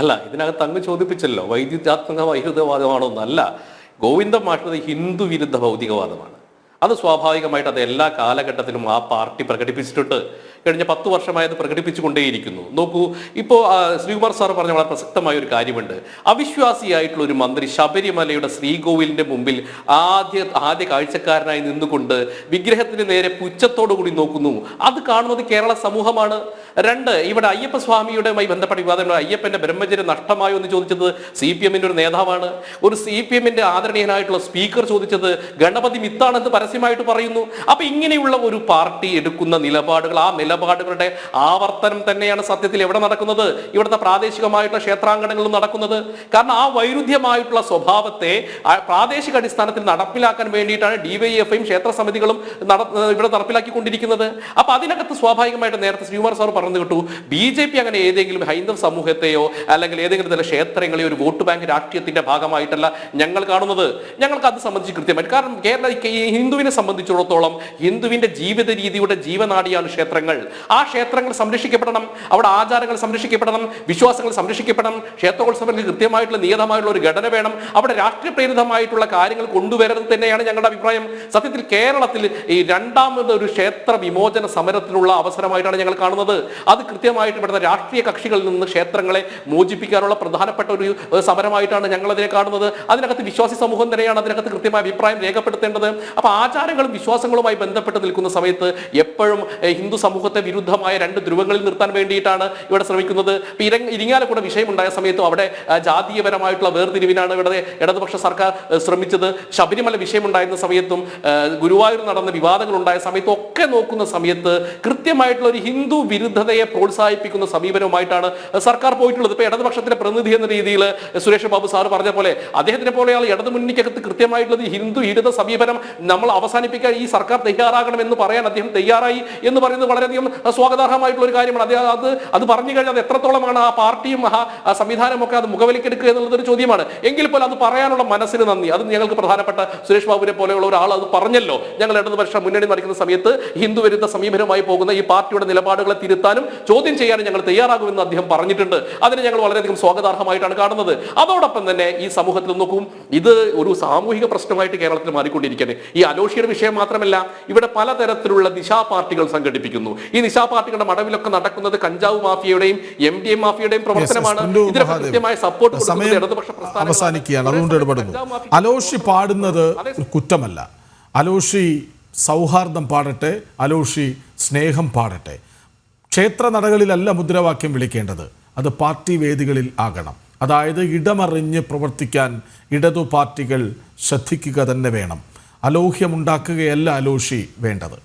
അല്ല ഇതിനകത്ത് അങ്ങ് ചോദിപ്പിച്ചല്ലോ വൈദ്യുതാത്മക വൈരുദ്ധ്യവാദമാണോ എന്നല്ല. ഗോവിന്ദ മാഷത് ഹിന്ദു വിരുദ്ധ ഭൗതികവാദമാണ്. അത് സ്വാഭാവികമായിട്ട് അത് എല്ലാ കാലഘട്ടത്തിലും ആ പാർട്ടി പ്രകടിപ്പിച്ചിട്ടുണ്ട്. കഴിഞ്ഞ പത്ത് വർഷമായത് പ്രകടിപ്പിച്ചുകൊണ്ടേയിരിക്കുന്നു. നോക്കൂ ഇപ്പോൾ ശ്രീകുമാർ സാർ പറഞ്ഞ വളരെ പ്രസക്തമായ ഒരു കാര്യമുണ്ട്. അവിശ്വാസിയായിട്ടുള്ള ഒരു മന്ത്രി ശബരിമലയുടെ ശ്രീകോവിലിന്റെ മുമ്പിൽ ആദ്യ ആദ്യ കാഴ്ചക്കാരനായി നിന്നുകൊണ്ട് വിഗ്രഹത്തിന് നേരെ പുച്ഛത്തോടു കൂടി നോക്കുന്നു. അത് കാണുന്നത് കേരള സമൂഹമാണ്. രണ്ട് ഇവിടെ അയ്യപ്പ സ്വാമിയുടെയുമായി ബന്ധപ്പെട്ട വിവാദങ്ങൾ അയ്യപ്പന്റെ ബ്രഹ്മചര്യം നഷ്ടമായോ എന്ന് ചോദിച്ചത് സി പി എമ്മിന്റെ ഒരു നേതാവാണ്. ഒരു സി പി എമ്മിന്റെ ആദരണീയനായിട്ടുള്ള സ്പീക്കർ ചോദിച്ചത് ഗണപതി മിത്താണെന്ന് പരസ്യമായിട്ട് പറയുന്നു. അപ്പൊ ഇങ്ങനെയുള്ള ഒരു പാർട്ടി എടുക്കുന്ന നിലപാടുകൾ ആ നിലപാടുകളുടെ ആവർത്തനം തന്നെയാണ് സത്യത്തിൽ എവിടെ നടക്കുന്നത്? ഇവിടുത്തെ പ്രാദേശികമായിട്ടുള്ള ക്ഷേത്രാങ്കണങ്ങളിലും നടക്കുന്നത്. കാരണം ആ വൈരുദ്ധ്യമായിട്ടുള്ള സ്വഭാവത്തെ പ്രാദേശിക അടിസ്ഥാനത്തിൽ നടപ്പിലാക്കാൻ വേണ്ടിയിട്ടാണ് ഡിവൈഎഫ്ഐയും ക്ഷേത്ര സമിതികളും ഇവിടെ നടപ്പിലാക്കിക്കൊണ്ടിരിക്കുന്നത്. അപ്പൊ അതിനകത്ത് സ്വാഭാവികമായിട്ട് നേരത്തെ ശ്രീകുമാർ സാർ പറഞ്ഞു കിട്ടു ബി ജെ പി അങ്ങനെ ഏതെങ്കിലും ഹൈന്ദവ സമൂഹത്തെയോ അല്ലെങ്കിൽ ഏതെങ്കിലും തരം ക്ഷേത്രങ്ങളെയോ ഒരു വോട്ട് ബാങ്ക് രാഷ്ട്രീയത്തിന്റെ ഭാഗമായിട്ടല്ല ഞങ്ങൾ കാണുന്നത്. ഞങ്ങൾക്ക് അത് സംബന്ധിച്ച് കൃത്യമായിട്ട് കാരണം കേരള ഈ ഹിന്ദുവിനെ സംബന്ധിച്ചിടത്തോളം ഹിന്ദുവിന്റെ ജീവിത രീതിയുടെ ജീവനാടിയാണ് ക്ഷേത്രങ്ങൾ. ആ ക്ഷേത്രങ്ങൾ സംരക്ഷിക്കപ്പെടണം അവിടെ ആചാരങ്ങൾ സംരക്ഷിക്കപ്പെടണം വിശ്വാസങ്ങൾ സംരക്ഷിക്കപ്പെടണം ക്ഷേത്രോത്സവത്തിൽ കൃത്യമായിട്ടുള്ള നിയതമായിട്ടുള്ള ഒരു ഘടന വേണം. അവിടെ രാഷ്ട്രീയ പ്രേരിതമായിട്ടുള്ള കാര്യങ്ങൾ കൊണ്ടുവരുന്നത് തന്നെയാണ് ഞങ്ങളുടെ അഭിപ്രായം. സത്യത്തിൽ കേരളത്തിൽ ഈ രണ്ടാമത് ഒരു ക്ഷേത്ര വിമോചന സമരത്തിനുള്ള അവസരമായിട്ടാണ് ഞങ്ങൾ കാണുന്നത്. അത് കൃത്യമായിട്ട് ഇവിടുത്തെ രാഷ്ട്രീയ കക്ഷികളിൽ നിന്ന് ക്ഷേത്രങ്ങളെ മോചിപ്പിക്കാനുള്ള പ്രധാനപ്പെട്ട ഒരു സമരമായിട്ടാണ് ഞങ്ങൾ അതിനെ കാണുന്നത്. അതിനകത്ത് വിശ്വാസി സമൂഹം തന്നെയാണ് അതിനകത്ത് കൃത്യമായ അഭിപ്രായം രേഖപ്പെടുത്തേണ്ടത്. അപ്പൊ ആചാരങ്ങളും വിശ്വാസങ്ങളുമായി ബന്ധപ്പെട്ട് നിൽക്കുന്ന സമയത്ത് എപ്പോഴും ഹിന്ദു സമൂഹത്തെ വിരുദ്ധമായ രണ്ട് ധ്രുവങ്ങളിൽ നിർത്താൻ വേണ്ടിയിട്ടാണ് ഇവിടെ ശ്രമിക്കുന്നത്. ഇരിങ്ങാലക്കൂടെ ഇരങ്ങ ഇരിങ്ങാലക്കുട വിഷയമുണ്ടായ സമയത്തും അവിടെ ജാതീയപരമായിട്ടുള്ള വേർതിരിവിനാണ് ഇവിടെ ഇടതുപക്ഷ സർക്കാർ ശ്രമിച്ചത്. ശബരിമല വിഷയമുണ്ടായിരുന്ന സമയത്തും ഗുരുവായൂർ നടന്ന വിവാദങ്ങൾ ഉണ്ടായ സമയത്തും ഒക്കെ നോക്കുന്ന സമയത്ത് കൃത്യമായിട്ടുള്ള ഒരു ഹിന്ദു വിരുദ്ധതയെ പ്രോത്സാഹിപ്പിക്കുന്ന സമീപനവുമായിട്ടാണ് സർക്കാർ പോയിട്ടുള്ളത്. ഇപ്പൊ ഇടതുപക്ഷത്തിന്റെ പ്രതിനിധി എന്ന രീതിയിൽ സുരേഷ് ബാബു സാർ പറഞ്ഞ പോലെ അദ്ദേഹത്തിനെ പോലെയാണ് ഇടതുമുന്നണിക്കകത്ത് കൃത്യമായിട്ടുള്ള ഹിന്ദു വിരുദ്ധ സമീപനം നമ്മൾ അവസാനിപ്പിക്കാൻ ഈ സർക്കാർ തയ്യാറാകണം എന്ന് പറയാൻ അദ്ദേഹം തയ്യാറായി എന്ന് പറയുന്നത് വളരെയധികം സ്വാഗതാർഹമായിട്ടുള്ള ഒരു കാര്യമാണ്. അദ്ദേഹം അത് അത് പറഞ്ഞു കഴിഞ്ഞാൽ അത് എത്രത്തോളമാണ് ആ പാർട്ടിയും ആ സംവിധാനമൊക്കെ അത് മുഖവിലക്കെടുക്കുക എന്നുള്ളതൊരു ചോദ്യമാണ്. എങ്കിൽ പോലും അത് പറയാനുള്ള മനസ്സിന് നന്ദി. അത് ഞങ്ങൾക്ക് പ്രധാനപ്പെട്ട സുരേഷ് ബാബുവിനെ പോലെയുള്ള ഒരാൾ അത് പറഞ്ഞല്ലോ. ഞങ്ങൾ ഇടതുപക്ഷ മുന്നണി നടക്കുന്ന സമയത്ത് ഹിന്ദു വിരുദ്ധ സമീപനമായി പോകുന്ന ഈ പാർട്ടിയുടെ നിലപാടുകളെ തിരുത്താനും ചോദ്യം ചെയ്യാനും ഞങ്ങൾ തയ്യാറാകുമെന്ന് അദ്ദേഹം പറഞ്ഞിട്ടുണ്ട്. അതിന് ഞങ്ങൾ വളരെയധികം സ്വാഗതാർഹമായിട്ടാണ് കാണുന്നത്. അതോടൊപ്പം തന്നെ ഈ സമൂഹത്തിൽ നോക്കും ഇത് ഒരു സാമൂഹിക പ്രശ്നമായിട്ട് കേരളത്തിൽ മാറിക്കൊണ്ടിരിക്കുന്നത് ഈ അലോഷിയുടെ വിഷയം മാത്രമല്ല ഇവിടെ പലതരത്തിലുള്ള നിശാ പാർട്ടികൾ സംഘടിപ്പിക്കുന്നു. ഈ നിശാ പാർട്ടികളുടെ മടവിലൊക്കെ നടക്കുന്നത് കഞ്ചാവ് മാഫിയയുടെയും എം ഡി എം മാഫിയയുടെയും പ്രവർത്തനമാണ്. കൃത്യമായ സപ്പോർട്ട് ഇടതുപക്ഷ. അവസാനിക്കുകയാണ്. അതുകൊണ്ട് ഇടപെടുന്നു. കഞ്ചാവ് അലോഷി പാടുന്നത് കുറ്റമല്ല. അലോഷി സൗഹാർദ്ദം പാടട്ടെ അലോഷി സ്നേഹം പാടട്ടെ. ക്ഷേത്ര നടകളിലല്ല മുദ്രാവാക്യം വിളിക്കേണ്ടത്. അത് പാർട്ടി വേദികളിൽ ആകണം. അതായത് ഇടമറിഞ്ഞ് പ്രവർത്തിക്കാൻ ഇടതു പാർട്ടികൾ ശ്രദ്ധിക്കുക തന്നെ വേണം. അലോഹ്യമുണ്ടാക്കുകയല്ല അലോഷി വേണ്ടത്.